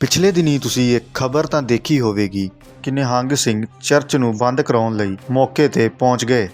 ਪਿਛਲੇ ਦਿਨੀ ਤੁਸੀਂ ਇੱਕ ਖਬਰ ਤਾਂ ਦੇਖੀ ਹੋਵੇਗੀ ਕਿ ਨਿਹੰਗ ਸਿੰਘ ਚਰਚ ਨੂੰ ਬੰਦ ਕਰਾਉਣ ਲਈ ਮੌਕੇ ਤੇ ਪਹੁੰਚ ਗਏ।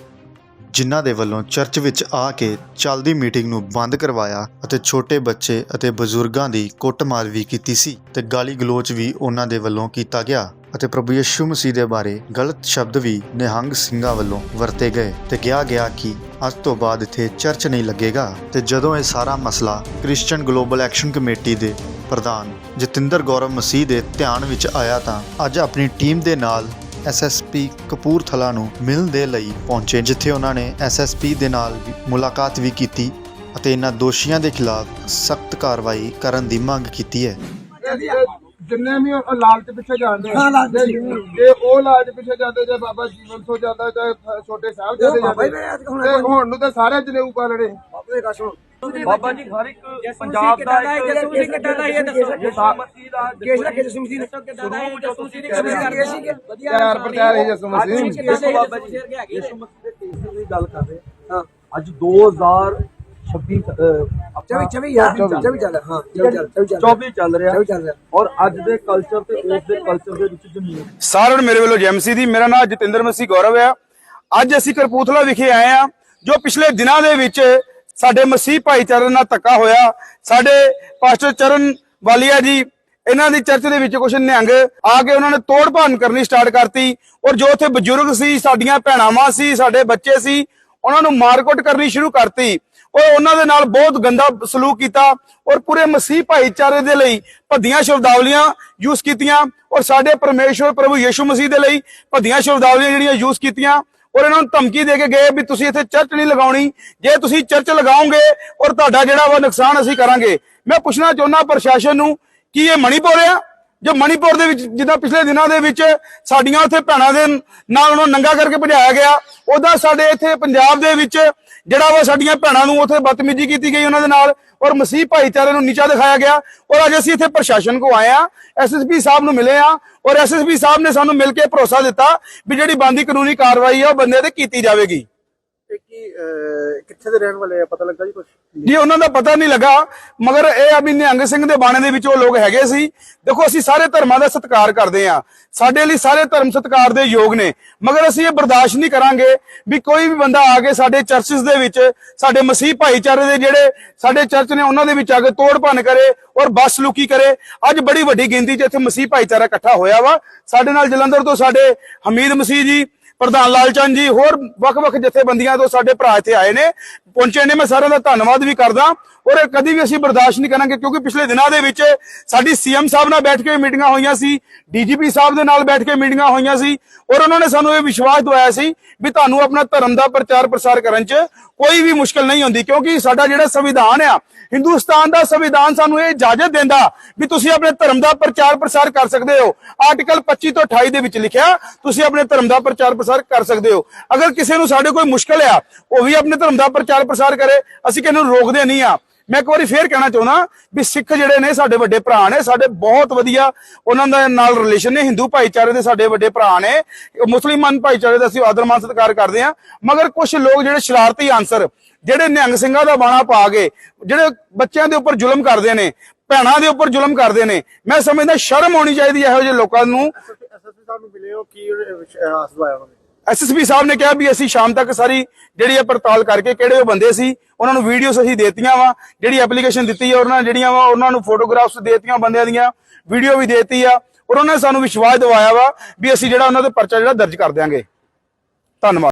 ਜਿਨ੍ਹਾਂ ਦੇ ਵੱਲੋਂ ਚਰਚ ਵਿੱਚ ਆ ਕੇ ਚੱਲਦੀ ਮੀਟਿੰਗ ਨੂੰ ਬੰਦ ਕਰਵਾਇਆ ਅਤੇ ਛੋਟੇ ਬੱਚੇ ਅਤੇ ਬਜ਼ੁਰਗਾਂ ਦੀ ਕੁੱਟਮਾਰ ਵੀ ਕੀਤੀ ਸੀ ਤੇ ਗਾਲੀ ਗਲੋਚ ਵੀ ਉਹਨਾਂ ਦੇ ਵੱਲੋਂ ਕੀਤਾ ਗਿਆ ਅਤੇ ਪ੍ਰਭੂ ਯਿਸੂ ਮਸੀਹ ਦੇ ਬਾਰੇ ਗਲਤ ਸ਼ਬਦ ਵੀ ਨਿਹੰਗ ਸਿੰਘਾਂ ਵੱਲੋਂ ਵਰਤੇ ਗਏ ਤੇ ਕਿਹਾ ਗਿਆ ਕਿ ਅੱਜ ਤੋਂ ਬਾਅਦ ਇੱਥੇ ਚਰਚ ਨਹੀਂ ਲੱਗੇਗਾ ਤੇ ਜਦੋਂ ਇਹ ਸਾਰਾ ਮਸਲਾ ਕ੍ਰਿਸਚੀਅਨ ਗਲੋਬਲ ਐਕਸ਼ਨ ਕਮੇਟੀ ਦੇ ਪ੍ਰਧਾਨ ਜਤਿੰਦਰ ਗੌਰਵ ਮਸੀਹ ਦੇ ਧਿਆਨ ਵਿੱਚ ਆਇਆ ਤਾਂ ਅੱਜ ਆਪਣੀ ਟੀਮ ਦੇ ਨਾਲ ਐਸਐਸਪੀ ਕਪੂਰਥਲਾ ਨੂੰ ਮਿਲਣ ਦੇ ਲਈ ਪਹੁੰਚੇ ਜਿੱਥੇ ਉਹਨਾਂ ਨੇ ਐਸਐਸਪੀ ਦੇ ਨਾਲ ਵੀ ਮੁਲਾਕਾਤ ਵੀ ਕੀਤੀ ਅਤੇ ਇਹਨਾਂ ਦੋਸ਼ੀਆਂ ਦੇ ਖਿਲਾਫ ਸਖਤ ਕਾਰਵਾਈ ਕਰਨ ਦੀ ਮੰਗ ਕੀਤੀ ਹੈ। ਜਿੰਨੇ ਵੀ ਉਹ ਲਾਲਚ ਪਿੱਛੇ ਜਾਂਦੇ। ਜੇ ਉਹ ਲਾਲਚ ਪਿੱਛੇ ਜਾਂਦੇ ਜੇ ਬਾਬਾ ਜੀਵਨ ਸੋ ਜਾਂਦਾ ਜਾਂ ਛੋਟੇ ਸਾਹਿਬ ਜਾਂਦੇ ਜਾਂਦੇ ਹੁਣ ਤੇ ਹੁਣ ਨੂੰ ਤਾਂ ਸਾਰੇ ਜਨੇਊ ਪਾਲਣੇ। ਬਾਬੇ ਦਾ ਸੁਣ। ਬਾਬਾ ਜੀ ਹਰ ਇੱਕ ਪੰਜਾਬ ਦਾ ਇੱਕ ਜਸੂਸੀ ਕਿੱਦਾਂ ਦਾ ਇਹ ਦੱਸੋ। ਮਸੀਹ ਦਾ ਕੇਸ ਦਾ ਕਿਸ ਮਸੀਹ ਨੇ ਕਿੱਦਾਂ ਦਾ ਇਹ ਜਸੂਸੀ ਦੀ ਕੇਸ ਕਰਦੇ ਸੀ ਕਿ ਚਾਰ ਪ੍ਰਚਾਰ ਹੈ। ਅੱਜ ਮਸੀਹ। ਦੇਖੋ ਬਾਬਾ ਜੀ ਯਿਸੂ ਮਸੀਹ ਦੇ ਕੇਸ ਦੀ ਗੱਲ ਕਰ ਰਹੇ ਹਾਂ। ਅੱਜ 2026 ਚਵੀ ਚਵੀ ਯਾਰ ਚਵੀ ਚੱਲ ਹਾਂ ਚਵੀ ਚੱਲ ਚਵੀ ਚੱਲ 24 ਚੱਲ ਰਿਹਾ। ਚਵੀ ਚੱਲ ਰਿਹਾ। ਔਰ ਅੱਜ ਦੇ ਕਲਚਰ ਤੇ ਉਸ ਦੇ ਕਲਚਰ ਦੇ ਵਿੱਚ ਜ਼ਮੀਨ। ਸਾਰਿਆਂ ਨੂੰ ਮੇਰੇ ਵੱਲੋਂ ਜੈਮਸੀ ਦੀ। ਮੇਰਾ ਨਾਮ ਜਤਿੰਦਰ ਮਸੀਹ ਗੌਰਵ ਹੈ ਅੱਜ ਅਸੀਂ ਕਰਪੂਥਲਾ ਵਿਖੇ ਆਏ ਆ ਜੋ ਪਿਛਲੇ ਦਿਨਾਂ ਦੇ ਵਿੱਚ ਸਾਡੇ ਮਸੀਹ ਭਾਈਚਾਰੇ ਨਾਲ ਧੱਕਾ ਹੋਇਆ। ਸਾਡੇ ਪਾਸਟਰ ਚਰਨ ਵਾਲੀਆ ਜੀ, ਇਹਨਾਂ ਦੀ ਚਰਚ ਦੇ ਵਿੱਚ ਕੁਝ ਨਿਹੰਗ ਆ ਕੇ ਉਹਨਾਂ ਨੇ ਤੋੜ ਭੰਨ ਕਰਨੀ ਸਟਾਰਟ ਕਰਤੀ। ਔਰ ਜੋ ਉੱਥੇ ਬਜ਼ੁਰਗ ਸੀ, ਸਾਡੀਆਂ ਭੈਣਾਵਾਂ ਸੀ, ਸਾਡੇ ਬੱਚੇ ਸੀ, ਉਹਨਾਂ ਨੂੰ ਮਾਰਕੁੱਟ ਕਰਨੀ ਸ਼ੁਰੂ ਕਰਤੀ। ਔਰ ਉਹਨਾਂ ਦੇ ਨਾਲ ਬਹੁਤ ਗੰਦਾ ਸਲੂਕ ਕੀਤਾ। ਔਰ ਪੂਰੇ ਮਸੀਹ ਭਾਈਚਾਰੇ ਦੇ ਲਈ ਭੱਦੀਆਂ ਸ਼ਬਦਾਵਲੀਆਂ ਯੂਜ਼ ਕੀਤੀਆਂ। ਔਰ ਸਾਡੇ ਪਰਮੇਸ਼ਵਰ ਪ੍ਰਭੂ ਯਿਸੂ ਮਸੀਹ ਦੇ ਲਈ ਭੱਦੀਆਂ ਸ਼ਬਦਾਵਲੀਆਂ ਜਿਹੜੀਆਂ ਯੂਜ਼ ਕੀਤੀਆਂ। ਔਰ ਇਹਨਾਂ ਨੂੰ ਧਮਕੀ ਦੇ ਕੇ ਗਏ ਵੀ ਤੁਸੀਂ ਇੱਥੇ ਚਰਚ ਨਹੀਂ ਲਗਾਉਣੀ। ਜੇ ਤੁਸੀਂ ਚਰਚ ਲਗਾਓਗੇ ਔਰ ਤੁਹਾਡਾ ਜਿਹੜਾ ਵਾ ਨੁਕਸਾਨ ਅਸੀਂ ਕਰਾਂਗੇ। ਮੈਂ ਪੁੱਛਣਾ ਚਾਹੁੰਦਾ ਪ੍ਰਸ਼ਾਸਨ ਨੂੰ ਕੀ ਇਹ ਮਣੀਪੁਰ ਆ? ਜੋ ਮਣੀਪੁਰ ਦੇ ਵਿੱਚ ਜਿੱਦਾਂ ਪਿਛਲੇ ਦਿਨਾਂ ਦੇ ਵਿੱਚ ਸਾਡੀਆਂ ਉੱਥੇ ਭੈਣਾਂ ਦੇ ਨਾਲ ਉਹਨੂੰ ਨੰਗਾ ਕਰਕੇ ਭਜਾਇਆ ਗਿਆ। ਉਦਾਂ ਸਾਡੇ ਇੱਥੇ ਪੰਜਾਬ ਦੇ ਵਿੱਚ ਜਿਹੜਾ ਉਹ ਸਾਡੀਆਂ ਭੈਣਾਂ ਨੂੰ ਉੱਥੇ ਬਦਤਮੀਜ਼ੀ ਕੀਤੀ ਗਈ ਉਹਨਾਂ ਦੇ ਨਾਲ, ਔਰ ਮਸੀਹ ਭਾਈਚਾਰੇ ਨੂੰ ਨੀਚਾ ਦਿਖਾਇਆ ਗਿਆ, ਔਰ ਅੱਜ ਅਸੀਂ ਇੱਥੇ ਪ੍ਰਸ਼ਾਸਨ ਕੋ ਆਏ ਆ ਐਸਐਸਪੀ ਸਾਹਿਬ ਨੂੰ ਮਿਲੇ ਆ ਔਰ ਐਸਐਸਪੀ ਸਾਹਿਬ ਨੇ ਸਾਨੂੰ ਮਿਲ ਕੇ ਭਰੋਸਾ ਦਿੱਤਾ ਵੀ ਜਿਹੜੀ ਬੰਦੀ ਕਾਨੂੰਨੀ ਕਾਰਵਾਈ ਆ ਉਹ ਬੰਦੇ ਤੇ ਕੀਤੀ ਜਾਵੇਗੀ। ਕੀ ਕਿੱਥੇ ਦੇ ਰਹਿਣ ਵਾਲੇ ਆ? ਪਤਾ ਲੱਗਾ ਜੀ ਕੁਝ ਜੀ, ਉਹਨਾਂ ਦਾ ਪਤਾ ਨਹੀਂ ਲੱਗਾ, ਮਗਰ ਇਹ ਆ ਵੀ ਨਿਹੰਗ ਸਿੰਘ ਦੇ ਬਾਣੇ ਦੇ ਵਿੱਚ ਉਹ ਲੋਕ ਹੈਗੇ ਸੀ। ਦੇਖੋ, ਅਸੀਂ ਸਾਰੇ ਧਰਮਾਂ ਦਾ ਸਤਿਕਾਰ ਕਰਦੇ ਹਾਂ। ਸਾਡੇ ਲਈ ਸਾਰੇ ਧਰਮ ਸਤਿਕਾਰ ਦੇ ਯੋਗ ਨੇ। ਮਗਰ ਅਸੀਂ ਇਹ ਬਰਦਾਸ਼ਤ ਨਹੀਂ ਕਰਾਂਗੇ ਵੀ ਕੋਈ ਵੀ ਬੰਦਾ ਆ ਕੇ ਸਾਡੇ ਚਰਚਸ ਦੇ ਵਿੱਚ, ਸਾਡੇ ਮਸੀਹ ਭਾਈਚਾਰੇ ਦੇ ਜਿਹੜੇ ਸਾਡੇ ਚਰਚ ਨੇ, ਉਹਨਾਂ ਦੇ ਵਿੱਚ ਆ ਕੇ ਤੋੜ ਭੰਨ ਕਰੇ ਔਰ ਬਸ ਲੁਕੀ ਕਰੇ। ਅੱਜ ਬੜੀ ਵੱਡੀ ਗਿਣਤੀ 'ਚ ਇੱਥੇ ਮਸੀਹ ਭਾਈਚਾਰਾ ਇਕੱਠਾ ਹੋਇਆ ਵਾ। ਸਾਡੇ ਨਾਲ ਜਲੰਧਰ ਤੋਂ ਸਾਡੇ ਹਮੀਦ ਮਸੀਹ ਜੀ ਪ੍ਰਧਾਨ ਲਾਲਚੰਦ ਜੀ, ਹੋਰ ਵੱਖ-ਵੱਖ ਜਥੇਬੰਦੀਆਂ ਤੋਂ ਸਾਡੇ ਭਰਾ ਇੱਥੇ ਆਏ ਨੇ। ਪਹੁੰਚੇ ਨੇ, ਮੈਂ ਸਾਰਿਆਂ ਦਾ ਧੰਨਵਾਦ ਵੀ ਕਰਦਾ। ਔਰ ਇਹ ਕਦੀ ਵੀ ਅਸੀਂ ਬਰਦਾਸ਼ਤ ਨਹੀਂ ਕਰਾਂਗੇ, ਕਿਉਂਕਿ ਪਿਛਲੇ ਦਿਨਾਂ ਦੇ ਵਿੱਚ ਸਾਡੀ ਸੀਐਮ ਸਾਹਿਬ ਨਾਲ ਬੈਠ ਕੇ ਮੀਟਿੰਗਾਂ ਹੋਈਆਂ ਸੀ, ਡੀਜੀਪੀ ਸਾਹਿਬ ਦੇ ਨਾਲ ਬੈਠ ਕੇ ਮੀਟਿੰਗਾਂ ਹੋਈਆਂ ਸੀ, ਔਰ ਉਹਨਾਂ ਨੇ ਸਾਨੂੰ ਇਹ ਵਿਸ਼ਵਾਸ ਦਵਾਇਆ ਸੀ ਵੀ ਤੁਹਾਨੂੰ ਆਪਣਾ ਧਰਮ ਦਾ ਪ੍ਰਚਾਰ ਪ੍ਰਸਾਰ ਕਰਨ 'ਚ ਕੋਈ ਵੀ ਮੁਸ਼ਕਲ ਨਹੀਂ ਹੁੰਦੀ ਕਿਉਂਕਿ ਸਾਡਾ ਜਿਹੜਾ ਸੰਵਿਧਾਨ ਆ, ਹਿੰਦੁਸਤਾਨ ਦਾ ਸੰਵਿਧਾਨ ਸਾਨੂੰ ਇਹ ਇਜਾਜ਼ਤ ਦਿੰਦਾ ਵੀ ਤੁਸੀਂ ਆਪਣੇ ਧਰਮ ਦਾ ਪ੍ਰਚਾਰ ਪ੍ਰਸਾਰ ਕਰ ਸਕਦੇ ਹੋ। ਆਰਟੀਕਲ 25 ਤੋਂ 28 ਦੇ ਵਿੱਚ ਲਿਖਿਆ, ਤੁਸੀਂ ਆਪਣੇ ਧਰਮ ਦਾ ਪ੍ਰਚਾਰ ਪ੍ਰਸਾਰ ਕਰ ਸਕਦੇ ਹੋ। ਅਗਰ ਕਿਸੇ ਨੂੰ ਸਾਡੇ ਕੋਈ ਮੁਸ਼ਕਲ ਆ, ਉਹ ਵੀ ਆਪਣੇ ਧਰਮ ਦਾ ਪ੍ਰਚਾਰ ਪ੍ਰਸਾਰ ਕਰੇ, ਅਸੀਂ ਕਿਸੇ ਨੂੰ ਰੋਕਦੇ ਨਹੀਂ ਆ। ਮੈਂ ਇੱਕ ਵਾਰੀ ਫੇਰ ਕਹਿਣਾ ਚਾਹੁੰਦਾ ਵੀ ਸਿੱਖ ਜਿਹੜੇ ਨੇ, ਸਾਡੇ ਵੱਡੇ ਭਰਾ ਨੇ, ਸਾਡੇ ਬਹੁਤ ਵਧੀਆ ਉਹਨਾਂ ਦਾ ਨਾਲ ਰਿਲੇਸ਼ਨ ਨੇ ਹਿੰਦੂ ਭਾਈਚਾਰੇ ਦੇ ਸਾਡੇ ਵੱਡੇ ਭਰਾ ਨੇ, ਮੁਸਲਮਾਨ ਭਾਈਚਾਰੇ ਦਾ ਅਸੀਂ ਆਦਰ ਮਾਨ ਸਤਿਕਾਰ ਕਰਦੇ ਆ ਮਗਰ ਕੁਝ ਲੋਕ ਜਿਹੜੇ ਸ਼ਰਾਰਤੀ ਆਨਸਰ ਜਿਹੜੇ ਨਿਹੰਗ ਸਿੰਘਾਂ ਦਾ ਬਾਣਾ ਪਾ ਕੇ, ਜਿਹੜੇ ਬੱਚਿਆਂ ਦੇ ਉੱਪਰ ਜ਼ੁਲਮ ਕਰਦੇ ਨੇ, ਭੈਣਾਂ ਦੇ ਉੱਪਰ ਜ਼ੁਲਮ ਕਰਦੇ ਨੇ, ਮੈਂ ਸਮਝਦਾ ਸ਼ਰਮ ਆਉਣੀ ਚਾਹੀਦੀ ਇਹੋ ਜਿਹੇ ਲੋਕਾਂ ਨੂੰ। ਐਸਐਸਪੀ ਸਾਹਿਬ ਨੂੰ ਮਿਲੇ ਹੋ, ਕੀ ਵਿਸ਼ਵਾਸ ਉਹਨਾਂ ਨੇ ਐਸਐਸਪੀ ਸਾਹਿਬ ਨੇ ਕਿਹਾ ਵੀ ਅਸੀਂ ਸ਼ਾਮ ਤੱਕ ਸਾਰੀ ਜਿਹੜੀ ਹੈ ਪੜਤਾਲ ਕਰਕੇ ਕਿਹੜੇ ਉਹ ਬੰਦੇ ਸੀ, ਉਹਨਾਂ ਨੂੰ ਵੀਡੀਓਸ ਅਸੀਂ ਦੇਤੀਆਂ ਵਾ, ਜਿਹੜੀ ਐਪਲੀਕੇਸ਼ਨ ਦਿੱਤੀ ਹੈ ਉਹਨਾਂ ਨੇ ਜਿਹੜੀਆਂ ਵਾ, ਉਹਨਾਂ ਨੂੰ ਫੋਟੋਗ੍ਰਾਫਸ ਦੇਤੀਆਂ ਬੰਦਿਆਂ ਦੀਆਂ ਵੀਡੀਓ ਵੀ ਦੇਤੀ ਆ, ਔਰ ਉਹਨਾਂ ਨੇ ਸਾਨੂੰ ਵਿਸ਼ਵਾਸ ਦਿਵਾਇਆ ਵਾ ਵੀ ਅਸੀਂ ਜਿਹੜਾ ਉਹਨਾਂ ਦੇ ਪਰਚਾ ਜਿਹੜਾ ਦਰਜ ਕਰ ਦਿਆਂਗੇ। ਧੰਨਵਾਦ।